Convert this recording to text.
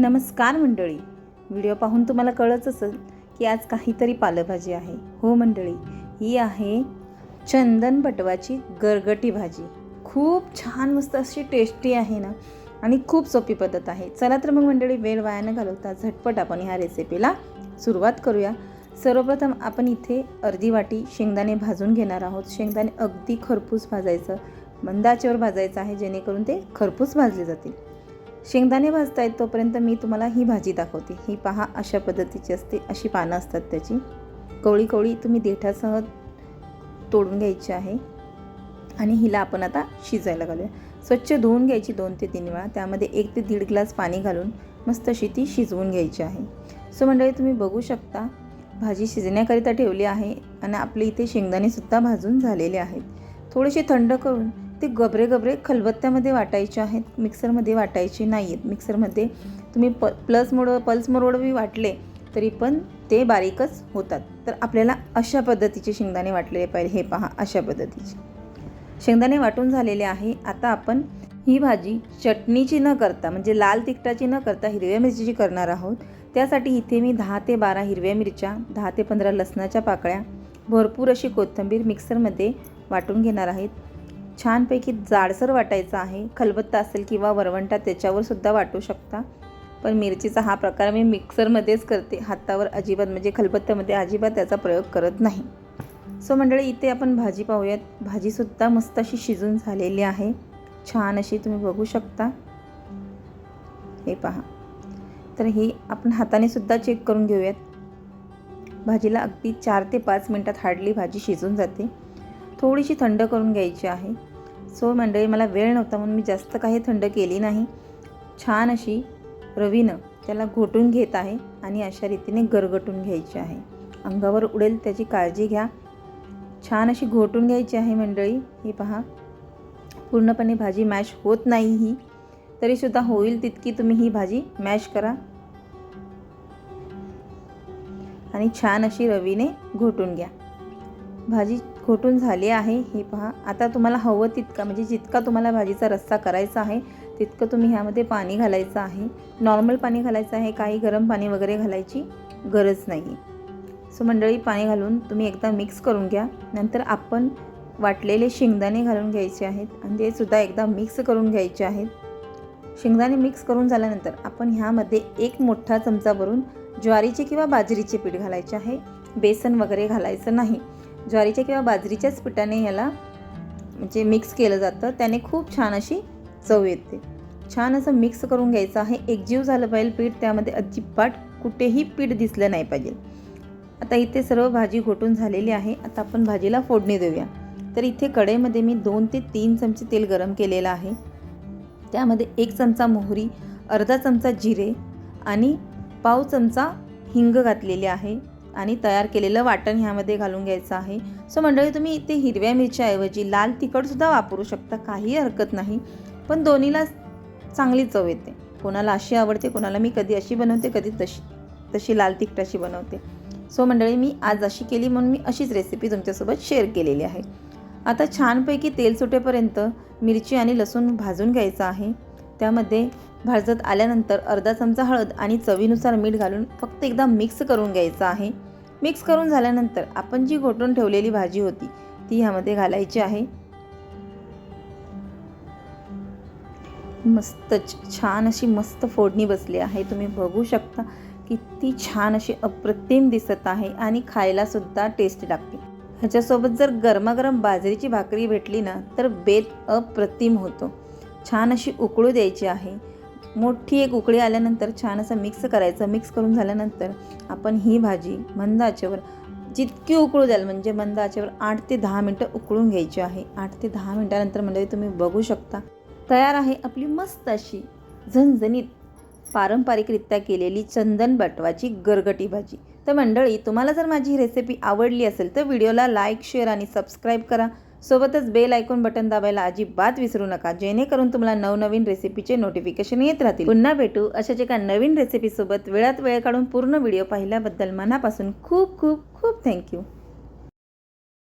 नमस्कार मंडळी. व्हिडिओ पाहून तुम्हाला कळत असेल की आज काहीतरी पालेभाजी आहे. हो मंडळी ही आहे चंदन पटवाची गरगटी भाजी. खूप छान मस्त अशी टेस्टी आहे ना? आणि खूप सोपी पद्धत आहे. चला तर मग मंडळी वेळ वाया न घालवता झटपट आपण ह्या रेसिपीला सुरुवात करूया. सर्वप्रथम आपण इथे अर्धी वाटी शेंगदाणे भाजून घेणार आहोत. शेंगदाणे अगदी खरपूस भाजायचं. मंदाचेवर भाजायचं आहे जेणेकरून ते खरपूस भाजले जातील. शेंगदाणे भाजता आहेत तोपर्यंत मी तुम्हाला ही भाजी दाखवते. ही पहा अशा पद्धतीची असते अशी पानं असतात त्याची. कवळी कवळी तुम्ही देठासह तोडून घ्यायची आहे. आणि हिला आपण आता शिजायला घालूया. स्वच्छ धुवून घ्यायची दोन ते तीन वेळा. त्यामध्ये एक ते दीड ग्लास पाणी घालून मस्त अशी ती शिजवून घ्यायची आहे. सो मंडळी तुम्ही बघू शकता भाजी शिजण्याकरिता ठेवली आहे आणि आपले इथे शेंगदाणेसुद्धा भाजून झालेले आहेत. थोडेसे थंड करून ते गबरे गबरे खलबत्त्यामध्ये वाटायचे आहेत. मिक्सरमध्ये वाटायचे नाही आहेत मिक्सरमध्ये तुम्ही प प्लस मोड पल्स मोडवी वाटले तरी पण ते बारीकच होतात. तर आपल्याला अशा पद्धतीचे शेंगदाणे वाटलेले पाहिजे. हे पहा अशा पद्धतीचे. शेंगदाणे वाटून झालेले आहे. आता आपण ही भाजी चटणीची न करता म्हणजे लाल तिखटाची न करता हिरव्या मिरचीची करणार आहोत. त्यासाठी इथे मी दहा ते बारा हिरव्या मिरच्या दहा ते पंधरा लसणाच्या पाकळ्या भरपूर अशी कोथिंबीर मिक्सरमध्ये वाटून घेणार आहेत छानपैकी जाडसर वाटायचा आहे. खलबत्ता असेल किंवा वरवंटा त्याच्यावर सुद्धा वाटू शकता. पण मिरचीचा हा प्रकार मी मिक्सरमध्येच करते. हातावर अजिबात म्हणजे खलबत्त्यामध्ये अजिबात त्याचा प्रयोग करत नाही. सो मंडळी इथे आपण भाजी पाहूयात. भाजीसुद्धा मस्त अशी शिजून झालेली आहे. छान अशी तुम्ही बघू शकता. हे पहा. तर ही आपण हाताने सुद्धा चेक करून घेऊयात. भाजीला अगदी चार ते पाच मिनटात हार्डली भाजी शिजून जाते. थोडीशी थंड करून घ्यायची आहे. सो मंडळी मला वेळ नव्हता म्हणून मी जास्त काही थंड केली नाही. छान अशी रवीनं त्याला घोटून घेत आहे आणि अशा रीतीने गरगटून घ्यायची आहे. अंगावर उडेल त्याची काळजी घ्या. छान अशी घोटून घ्यायची आहे मंडळी. हे पहा. पूर्णपणे भाजी मॅश होत नाही ही. तरीसुद्धा होईल तितकी तुम्ही ही भाजी मॅश करा. आणि छान अशी रवीने घोटून घ्या. भाजी घोटून झाली आहे ही पहा. आता तुम्हाला हवं तितका म्हणजे जितका तुम्हाला भाजीचा रस्सा करायचा आहे तितकं तुम्ही ह्यामध्ये पाणी घालायचं आहे. नॉर्मल पाणी घालायचं आहे काही गरम पाणी वगैरे घालायची गरज नाही. सो मंडळी पाणी घालून तुम्ही एकदा मिक्स करून घ्या. नंतर आपण वाटलेले शेंगदाणे घालून घ्यायचे आहेत आणि ते सुद्धा एकदा मिक्स करून घ्यायचे आहेत. शेंगदाणे मिक्स करून झाल्यानंतर आपण ह्यामध्ये एक मोठा चमचा भरून ज्वारीचे किंवा बाजरीचे पीठ घालायचे आहे. बेसन वगैरे घालायचं नाही. ज्वारीच्या किंवा बाजरीच्याच पिठाने याला म्हणजे मिक्स केलं जातं. त्याने खूप छान अशी चव येते. छान असं मिक्स करून घ्यायचं आहे. एकजीव झालं पाहिजे पीठ त्यामध्ये अजिबात कुठेही पीठ दिसलं नाही पाहिजे. आता इथे सर्व भाजी घोटून झालेली आहे. आता आपण भाजीला फोडणी देऊया. तर इथे कढईमध्ये मी दोन ते तीन चमचे तेल गरम केलेलं आहे. त्यामध्ये एक चमचा मोहरी अर्धा चमचा जिरे आणि पाव चमचा हिंग घातलेली आहे. आणि तयार केलेलं वाटण ह्यामध्ये घालून घ्यायचं आहे. सो मंडळी तुम्ही इथे हिरव्या मिरच्याऐवजी लाल तिखटसुद्धा वापरू शकता. काही हरकत नाही. पण दोन्हीला चांगली चव येते. कोणाला अशी आवडते कोणाला मी कधी अशी बनवते कधी तशी तशी लाल तिखटाशी बनवते. सो मंडळी मी आज अशी केली म्हणून मी अशीच रेसिपी तुमच्यासोबत शेअर केलेली आहे. आता छानपैकी तेल सुटेपर्यंत मिरची आणि लसूण भाजून घ्यायचं आहे. त्यामध्ये भाजत आल्यानंतर अर्धा चमचा हळद आणि चवीनुसार मीठ घालून फक्त एकदा मिक्स करून घ्यायचं आहे. मिक्स करून झाल्यानंतर आपण जी घोटून ठेवलेली भाजी होती ती ह्यामध्ये घालायची आहे. मस्त छान अशी मस्त फोडणी बसली आहे. तुम्ही बघू शकता किती छान अशी अप्रतिम दिसत आहे आणि खायलासुद्धा टेस्ट लागते. ह्याच्यासोबत जर गरमागरम बाजरीची भाकरी भेटली ना तर बेत अप्रतिम होतो. छान अशी उकळू द्यायची आहे. मोठी एक उकळी आल्यानंतर छान असं मिक्स करायचं. मिक्स करून झाल्यानंतर आपण ही भाजी मंद आचेवर जितकी उकळू द्याल म्हणजे मंद आचेवर आठ ते दहा मिनटं उकळून घ्यायची आहे. आठ ते दहा मिनटानंतर म्हणजे तुम्ही बघू शकता. तयार आहे आपली मस्त अशी झणझणीत पारंपरिकरित्या केलेली चंदन बटवाची गरगटी भाजी. तर मंडळी तुम्हाला जर माझी रेसिपी आवडली असेल तर व्हिडिओला लाईक शेअर आणि सबस्क्राईब करा. सोबतच बेल आयकॉन बटन दाबायला अजिबात विसरू नका. जेणेकरून तुम्हाला नवनवीन रेसिपीचे नोटिफिकेशन येत राहतील. पुन्हा भेटू अशाच एका नवीन रेसिपीसोबत वेळात वेळ काढून पूर्ण व्हिडिओ पाहिल्याबद्दल मनापासून खूप खूप खूप थँक्यू